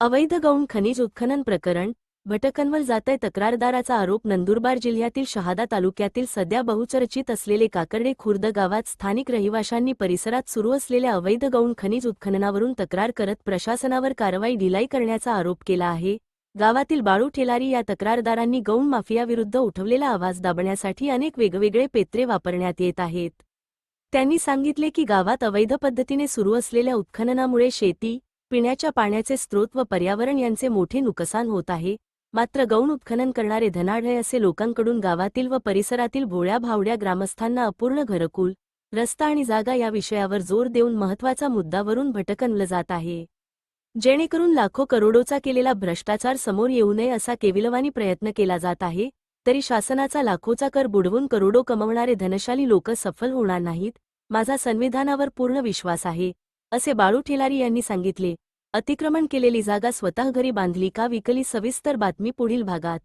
अवैध गौण खनिज उत्खनन प्रकरण भटकनवर जातय तक्रारदाराचा आरोप नंदुरबार जिल्ह्यातील शहादा तालुक्यातील सध्या बहुचर्चित असलेले काकर्डे खुर्द गावात स्थानिक रहिवाशांनी परिसरात सुरू असलेल्या अवैध गौण खनिज उत्खननावरून तक्रार करत प्रशासनावर कारवाई ढिलाई करण्याचा आरोप केला आहे. गावातील बाळू ठेलारी या तक्रारदारांनी गौण माफियाविरुद्ध उठवलेला आवाज दाबण्यासाठी अनेक वेगवेगळे पेत्रे वापरण्यात येत आहेत. त्यांनी सांगितले की गावात अवैध पद्धतीने सुरू असलेल्या उत्खननामुळे शेती पिण्याच्या पाण्याचे स्रोत व पर्यावरण यांचे मोठे नुकसान होत आहे. मात्र गौण उत्खनन करणारे धनाढय असे लोकांकडून गावातील व परिसरातील भोळ्या भावड्या ग्रामस्थांना अपूर्ण घरकुल रस्ता आणि जागा या विषयावर जोर देऊन महत्त्वाचा मुद्दावरून भटकनलं जात आहे. जेणेकरून लाखो करोडोचा केलेला भ्रष्टाचार समोर येऊ नये असा केविलवानी प्रयत्न केला जात आहे तरी शासनाचा लाखोचा कर बुडवून करोडो कमवणारे धनशाली लोक सफल होणार नाहीत माझा संविधानावर पूर्ण विश्वास आहे. असे बाळू ठेलारी यांनी सांगितले अतिक्रमण केलेली जागा स्वतः घरी बांधली का विकली सविस्तर बातमी पुढील भागात.